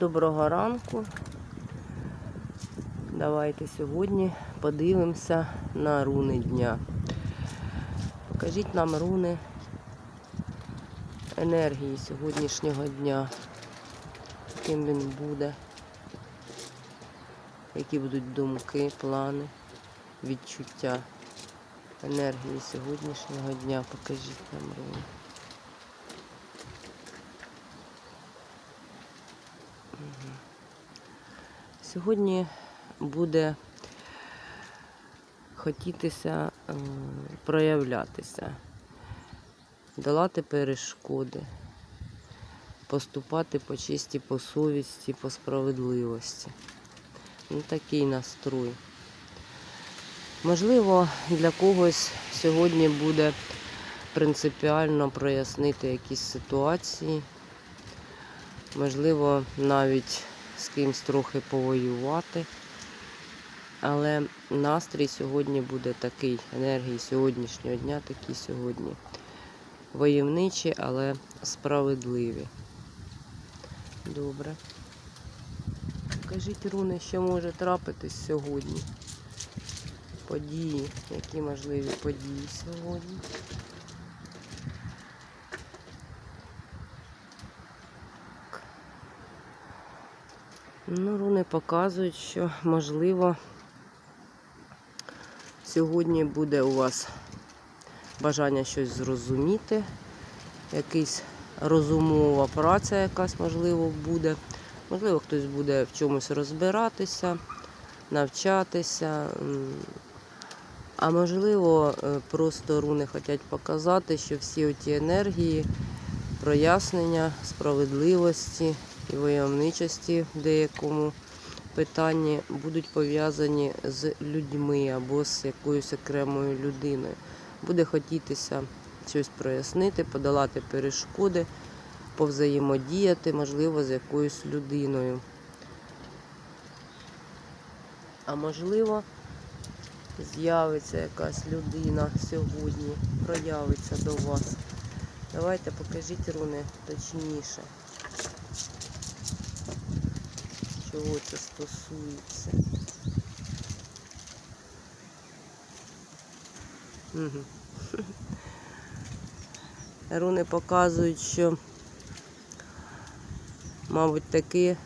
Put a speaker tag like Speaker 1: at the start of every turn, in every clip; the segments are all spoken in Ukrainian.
Speaker 1: Доброго ранку. Давайте сьогодні подивимося на руни дня. Покажіть нам руни енергії сьогоднішнього дня. Яким він буде. Які будуть думки, плани, відчуття енергії сьогоднішнього дня. Покажіть нам руни. Сьогодні буде хотітися е, проявлятися, долати перешкоди, поступати по честі, по совісті, по справедливості. Ну, такий настрой. Можливо, для когось сьогодні буде принципіально прояснити якісь ситуації, можливо, навіть з кимсь трохи повоювати. Але настрій сьогодні буде такий, енергії сьогоднішнього дня такі сьогодні. Войовничі, але справедливі. Добре. Покажіть, руни, що може трапитись сьогодні. Події, які можливі події сьогодні. Ну, руни показують, що можливо сьогодні буде у вас бажання щось зрозуміти, якась розумова праця якась, можливо, буде. Можливо, хтось буде в чомусь розбиратися, навчатися. А можливо, е, просто руни хочуть показати, що всі оті енергії, прояснення, справедливості і войовничості в деякому питанні будуть пов'язані з людьми або з якоюсь окремою людиною. Буде хотітися щось прояснити, подолати перешкоди, повзаємодіяти, можливо, з якоюсь людиною. А можливо, з'явиться якась людина сьогодні, проявиться до вас. Давайте покажіть руни точніше. Чого це стосується? Угу. Руни показують, що, мабуть, таки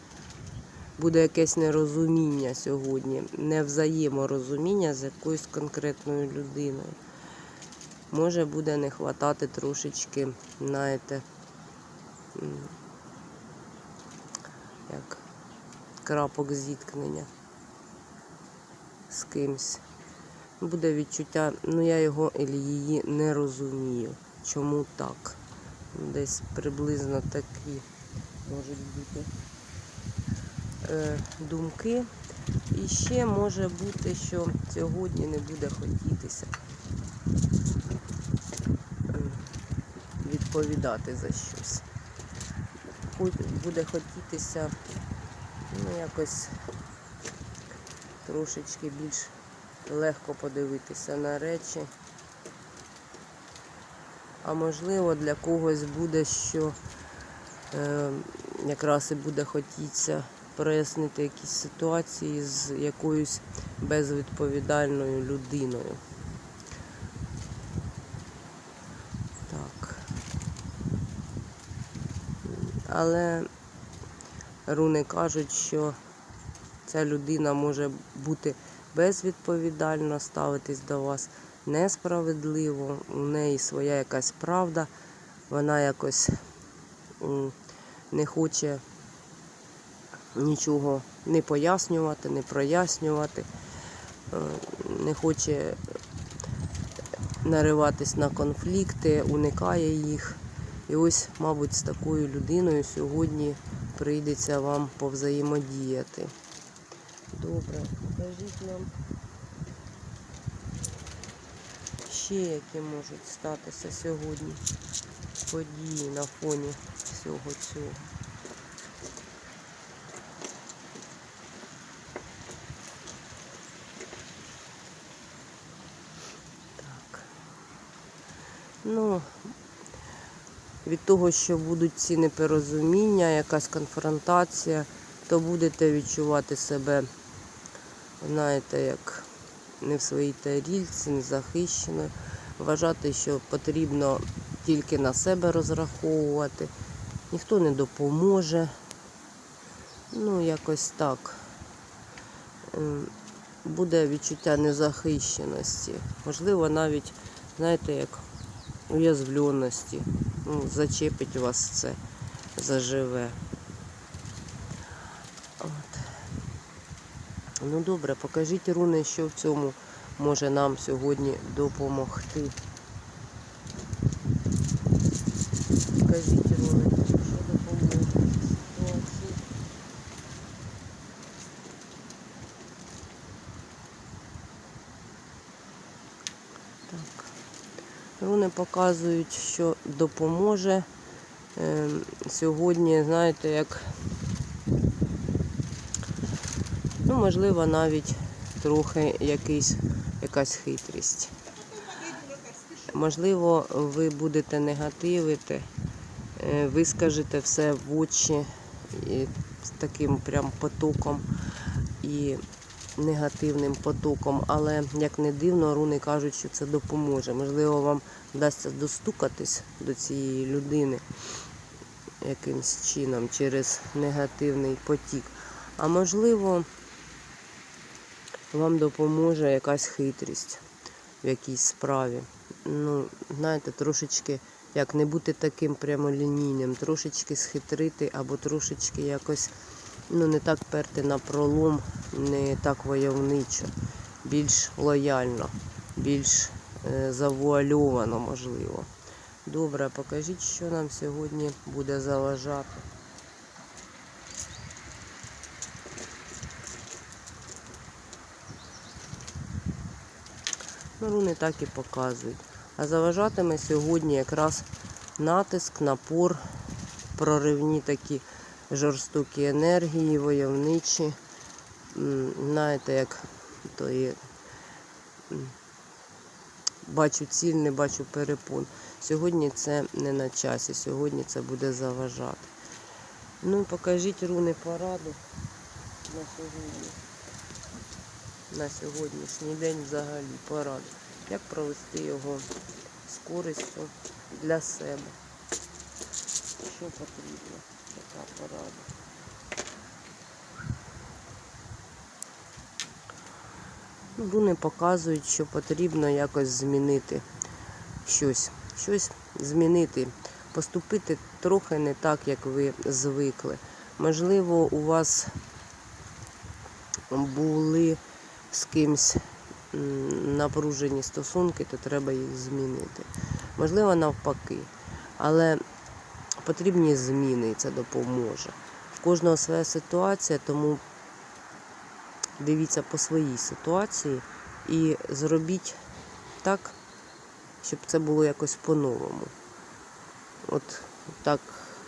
Speaker 1: буде якесь нерозуміння сьогодні, невзаєморозуміння з якоюсь конкретною людиною. Може буде не хватати трошечки, знаєте, як крапок зіткнення з кимсь. Буде відчуття, ну я його і її не розумію. Чому так? Десь приблизно такі можуть бути е, думки. І ще може бути, що сьогодні не буде хотітися е, відповідати за щось. Буде хотітися ну, якось трошечки більш легко подивитися на речі. А можливо для когось буде, що е, якраз і буде хотітися прояснити якісь ситуації з якоюсь безвідповідальною людиною. Але руни кажуть, що ця людина може бути безвідповідально ставитись до вас несправедливо, у неї своя якась правда, вона якось не хоче нічого не пояснювати, не прояснювати, е, не хоче нариватись на конфлікти, уникає їх. І ось, мабуть, з такою людиною сьогодні прийдеться вам повзаємодіяти. Добре, покажіть нам ще які можуть статися сьогодні події на фоні всього цього. Ну, від того, що будуть ці непорозуміння, якась конфронтація, то будете відчувати себе, знаєте, як не в своїй тарільці, не захищеною. Вважати, що потрібно тільки на себе розраховувати. Ніхто не допоможе. Ну, якось так. Ем, Буде відчуття незахищеності. Можливо, навіть, знаєте, як уязвленості. Ну, зачепить вас це, заживе. От. Ну добре, покажіть руни, що в цьому може нам сьогодні допомогти. Покажіть руни, що допоможе ситуації. Руни показують, що допоможе. Ем, Сьогодні, знаєте, як, ну, можливо, навіть трохи якийсь, якась хитрість. Можливо, ви будете негативити, е, ви скажете все в очі і з таким прям потоком і негативним потоком, але як не дивно, руни кажуть, що це допоможе. Можливо, вам вдасться достукатись до цієї людини якимсь чином через негативний потік. А можливо, вам допоможе якась хитрість в якійсь справі. Ну, знаєте, трошечки, як не бути таким прямолінійним, трошечки схитрити або трошечки якось ну, не так перти на пролом, не так войовничо, більш лояльно, більш е, завуальовано, можливо. Добре, покажіть, що нам сьогодні буде заважати. Ну, руни так і показують. А заважатиме сьогодні якраз натиск, напор, проривні такі жорстокі енергії, войовничі. Знаєте, як то є. Бачу ціль, не бачу перепон. Сьогодні це не на часі, сьогодні це буде заважати. Ну і покажіть руни пораду на сьогодні. На сьогоднішній день взагалі пораду. Як провести його з користю для себе. Що потрібно? Така порада. Ну, Руни показують, що потрібно якось змінити щось, щось змінити, поступити трохи не так, як ви звикли. Можливо, у вас були з кимсь напружені стосунки, то треба їх змінити. Можливо, навпаки. Але потрібні зміни, і це допоможе. В кожного своя ситуація, тому дивіться по своїй ситуації і зробіть так, щоб це було якось по-новому. От так,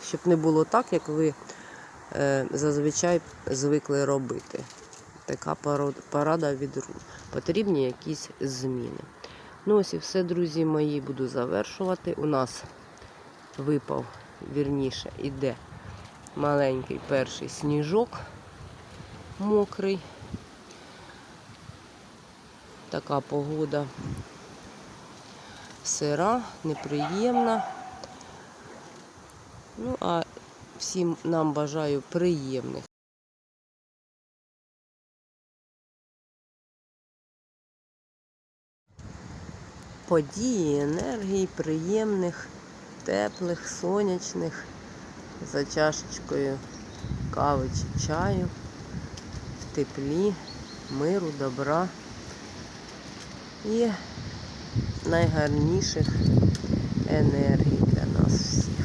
Speaker 1: щоб не було так, як ви е, зазвичай звикли робити. Така порада від рун. Потрібні якісь зміни. Ну ось і все, друзі мої, буду завершувати. У нас випав, вірніше, іде маленький перший сніжок мокрий. Така погода сира, неприємна. Ну, а всім нам бажаю приємних. Події, енергій, приємних, теплих, сонячних, за чашечкою кави чи чаю, в теплі, миру, добра і найгарніших енергій для нас всіх.